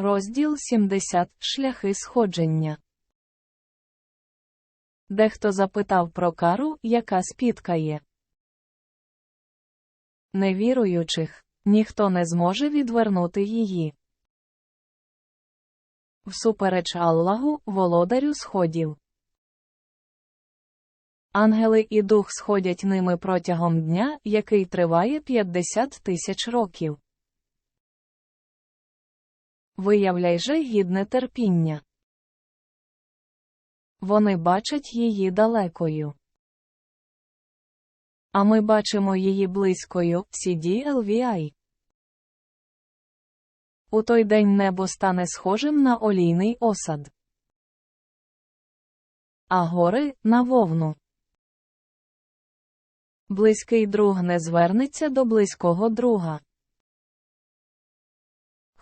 Розділ 70 Шляхи сходження. Дехто запитав про кару, яка спіткає невіруючих, ніхто не зможе відвернути її. Всупереч Аллаху, володарю сходів. Ангели і дух сходять ними протягом дня, який триває 50 тисяч років. Виявляй же гідне терпіння. Вони бачать її далекою. А ми бачимо її близькою, CDLVI. У той день небо стане схожим на олійний осад, а гори на вовну. Близький друг не звернеться до близького друга.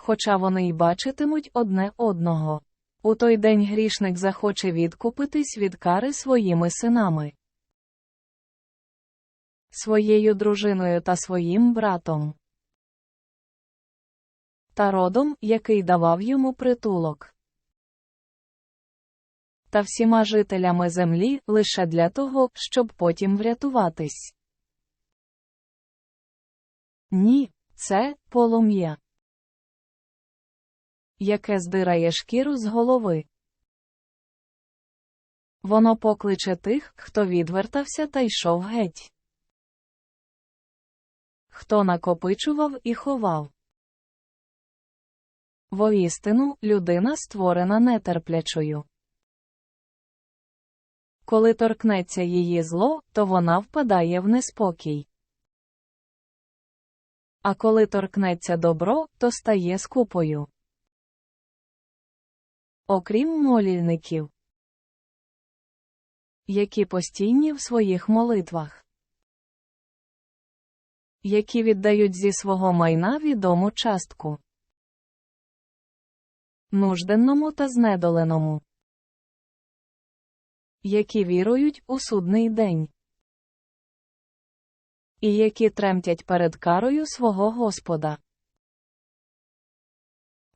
Хоча вони й бачитимуть одне одного. У той день грішник захоче відкупитись від кари своїми синами, своєю дружиною та своїм братом та родом, який давав йому притулок. Та всіма жителями землі лише для того, щоб потім врятуватись. Ні, це полум'я, яке здирає шкіру з голови. Воно покличе тих, хто відвертався та йшов геть. Хто накопичував і ховав. Воістину, людина створена нетерплячою. Коли торкнеться її зло, то вона впадає в неспокій. А коли торкнеться добро, то стає скупою. Окрім молільників, які постійні в своїх молитвах, які віддають зі свого майна відому частку нужденному та знедоленому, які вірують у судний день, і які тремтять перед карою свого Господа.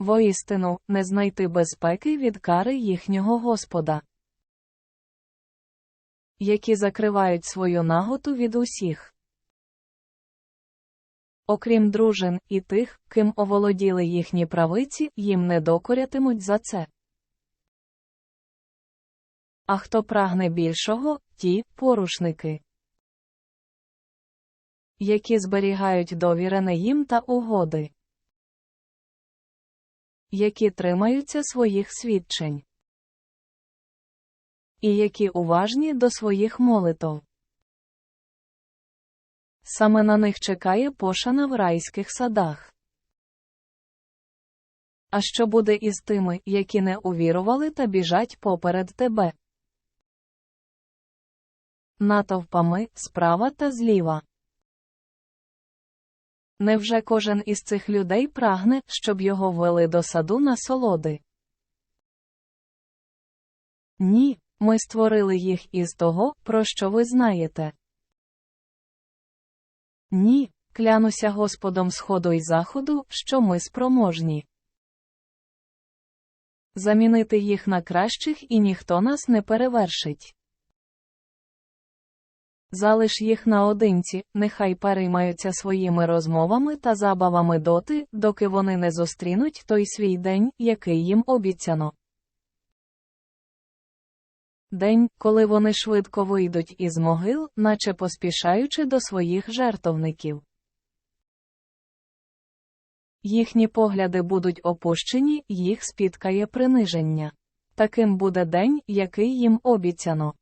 Воістину, не знайти безпеки від кари їхнього Господа, які закривають свою наготу від усіх. Окрім дружин і тих, ким оволоділи їхні правиці, їм не докорятимуть за це. А хто прагне більшого, ті порушники, які зберігають довірене їм та угоди, які тримаються своїх свідчень, і які уважні до своїх молитов. Саме на них чекає пошана в райських садах. А що буде із тими, які не увірували та біжать поперед тебе? Натовпами справа та зліва. Невже кожен із цих людей прагне, щоб його ввели до саду на солоди? Ні, ми створили їх із того, про що ви знаєте. Ні, клянуся Господом Сходу й Заходу, що ми спроможні. Замінити їх на кращих і ніхто нас не перевершить. Залиш їх наодинці, нехай переймаються своїми розмовами та забавами доти, доки вони не зустрінуть той свій день, який їм обіцяно. День, коли вони швидко вийдуть із могил, наче поспішаючи до своїх жертовників. Їхні погляди будуть опущені, їх спіткає приниження. Таким буде день, який їм обіцяно.